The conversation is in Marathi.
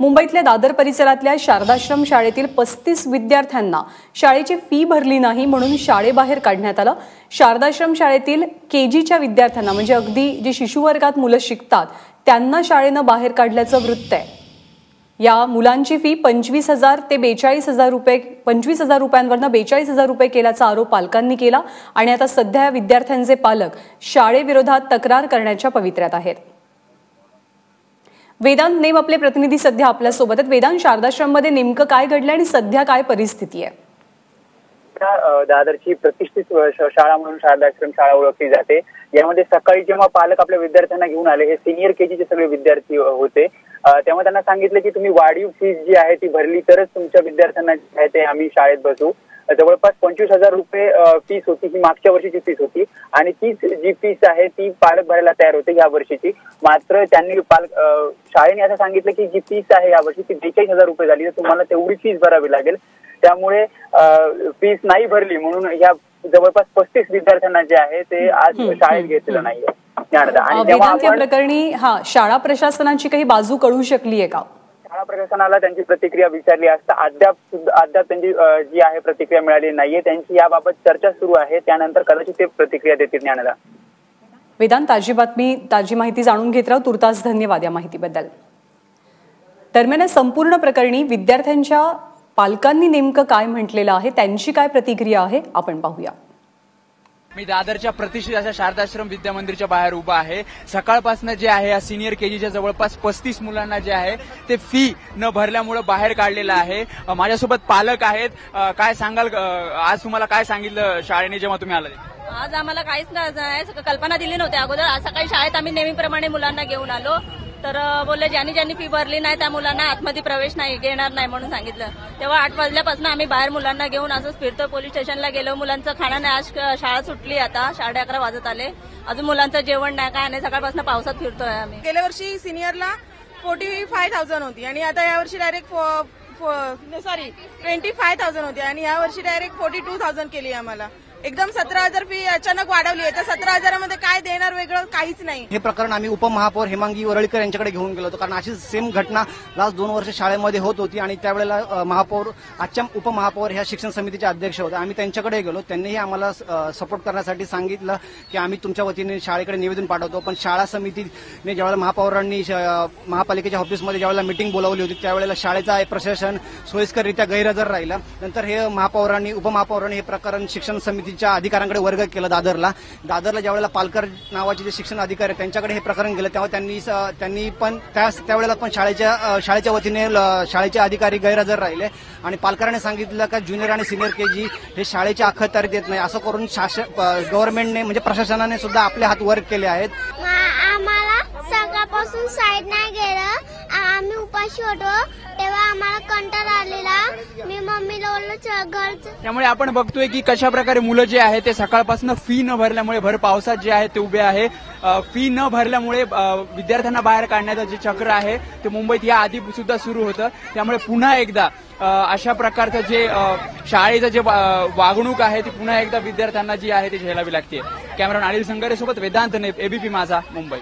मुंबईतल्या दादर परिसरातल्या शारदाश्रम शाळेतील पस्तीस विद्यार्थ्यांना शाळेची फी भरली नाही म्हणून शाळेबाहेर काढण्यात आलं. शारदाश्रम शाळेतील केजीच्या विद्यार्थ्यांना म्हणजे अगदी जे शिशुवर्गात मुलं शिकतात त्यांना शाळेनं बाहेर काढल्याचं वृत्त आहे. या मुलांची फी पंचवीस हजार ते बेचाळीस हजार रुपये पंचवीस हजार रुपयांवरनं बेचाळीस हजार रुपये केल्याचा आरोप पालकांनी केला. आणि आता सध्या या विद्यार्थ्यांचे पालक शाळेविरोधात तक्रार करण्याच्या पवित्र्यात आहेत. वेदांत नेम आपले प्रतिनिधी सध्या आपल्यासोबत आहेत. वेदांत शारदाश्रममध्ये नेमकं काय घडलं आणि सध्या काय परिस्थिती आहे? दादरची प्रतिष्ठित शाळा म्हणून शारदाश्रम शाळा ओळखली जाते. यामध्ये सकाळी जेव्हा पालक आपल्या विद्यार्थ्यांना घेऊन आले हे सिनियर केजीचे सगळे विद्यार्थी होते. तेव्हा त्यांना सांगितलं की तुम्ही वाढीव फीस जी आहे ती भरली तरच तुमच्या विद्यार्थ्यांना जे आहे ते आम्ही शाळेत बसू. जवळपास पंचवीस हजार रुपये फीस होती. ही मागच्या वर्षीची फीस होती. आणि तीच जी फीस आहे ती पालक भरायला तयार होते या वर्षीची. मात्र त्यांनी पालक शाळेने असं सांगितलं की जी फीस आहे यावर्षी ती बेचाळीस हजार रुपये झाली. तर तुम्हाला तेवढी फीस भरावी लागेल. त्यामुळे फीस नाही भरली. म्हणून या जवळपास पस्तीस विद्यार्थ्यांना जे आहे ते आज शाळेत घेतलेलं नाहीये. या प्रकरणी हा शाळा प्रशासनाची काही बाजू कळू शकली आहे का? प्रशासनाला त्यांची प्रतिक्रिया विचारली असता अद्याप अद्याप त्यांची जी आहे प्रतिक्रिया मिळाली नाहीये. त्यांची याबाबत चर्चा सुरू आहे. त्यानंतर कदाचित ते प्रतिक्रिया देतील ज्ञानाला. वेदांत ताजी बातमी ताजी माहिती जाणून घेत राहू. तुर्तास धन्यवाद या माहितीबद्दल. दरम्यान संपूर्ण प्रकरणी विद्यार्थ्यांच्या पालकांनी नेमकं काय म्हटलेलं आहे? त्यांची काय प्रतिक्रिया आहे? आपण पाहूया. मी दादरच्या प्रतिष्ठित अशा शारदाश्रम विद्या मंदिरच्या बाहेर उभा आहे. सकाळपासून जे आहे या सिनियर केजीच्या जवळपास पस्तीस मुलांना जे आहे ते फी न भरल्यामुळे बाहेर काढलेलं आहे. माझ्यासोबत पालक आहेत. काय सांगाल आज तुम्हाला काय सांगितलं शाळेने जेव्हा तुम्ही आला आज आम्हाला काहीच नाही कल्पना दिली नव्हती अगोदर. आज सकाळी शाळेत आम्ही नेहमीप्रमाणे मुलांना घेऊन आलो. तर बोलले ज्यांनी ज्यांनी फी भरली नाही त्या मुलांना आतमध्ये प्रवेश नाही घेणार नाही म्हणून सांगितलं. तेव्हा आठ वाजल्यापासून आम्ही बाहेर मुलांना घेऊन असंच फिरतो पोलीस स्टेशनला गेलो. मुलांचं खाणं नाही. आज शाळा सुटली आता. साडे अकरा वाजत आले. अजून मुलांचं जेवण नाही काय नाही. सकाळपासून पावसात फिरतोय आम्ही. गेल्या वर्षी सिनियरला फोर्टी फाय थाउजंड होती आणि आता यावर्षी direct sorry twenty five thousand होती आणि यावर्षी डायरेक्ट फोर्टी टू थाउजंड केली आम्हाला. एकदम सतरा हजार फी अचानक वाढवली आहे. तर सतरा हजारामध्ये काय देणार वेगळं काहीच नाही. हे प्रकरण आम्ही उपमहापौर हेमांगी वरळीकर यांच्याकडे घेऊन गेलो होतो. कारण अशी सेम घटना लास्ट दोन वर्ष शाळेमध्ये होत होती आणि त्यावेळेला अ, महापौर आजच्या उपमहापौर ह्या शिक्षण समितीचे अध्यक्ष होते. आम्ही त्यांच्याकडे गेलो. त्यांनीही आम्हाला सपोर्ट करण्यासाठी सांगितलं की आम्ही तुमच्या वतीने शाळेकडे निवेदन पाठवतो. पण शाळा समितीने ज्यावेळेला महापौरांनी श- महापालिकेच्या ऑफिसमध्ये ज्यावेळेला मिटिंग बोलावली होती त्यावेळेला शाळेचा प्रशासन सोयीस्कररित्या गैरहजर राहिला. नंतर हे महापौरांनी उपमहापौरांनी हे प्रकरण शिक्षण समिती समितीच्या अधिकाऱ्यांकडे वर्ग केलं दादरला. दादरला ज्यावेळेला पालकर नावाचे जे शिक्षण अधिकारी त्यांच्याकडे हे प्रकरण गेलं तेव्हा त्यांनी स- त्यांनी पण त्या त्यावेळेला पण शाळेच्या शाळेच्या वतीने ल- शाळेचे अधिकारी गैरहजर राहिले. आणि पालकरांनी सांगितलं का ज्युनियर आणि सिनियर के जी हे शाळेच्या अखत्यारीत येत नाही. असं करून शासन गव्हर्नमेंटने म्हणजे प्रशासनाने सुद्धा आपले हात वर केले आहेत. आम्हाला सकाळपासून साईड नाही गेलं. आम्ही उपाशी होतो. तेव्हा आम्हाला मम्मीला बोललो घरचं त्यामुळे आपण बघतोय की कशा प्रकारे मुलं जे आहे ते सकाळपासून फी न भरल्यामुळे भर पावसात जे आहे ते उभे आहे. अ, फी न भरल्यामुळे अ, विद्यार्थ्यांना बाहेर काढण्याचं जे चक्र आहे ते मुंबईत या आधी सुद्धा सुरू होतं. त्यामुळे पुन्हा एकदा अ, अशा प्रकारचं जे अ, शाळेचं जे वा- वागणूक आहे ती पुन्हा एकदा विद्यार्थ्यांना जी आहे ती झेलावी लागते. कॅमेरा अनिल संगारे सोबत वेदांत नेप एबीपी माझा मुंबई.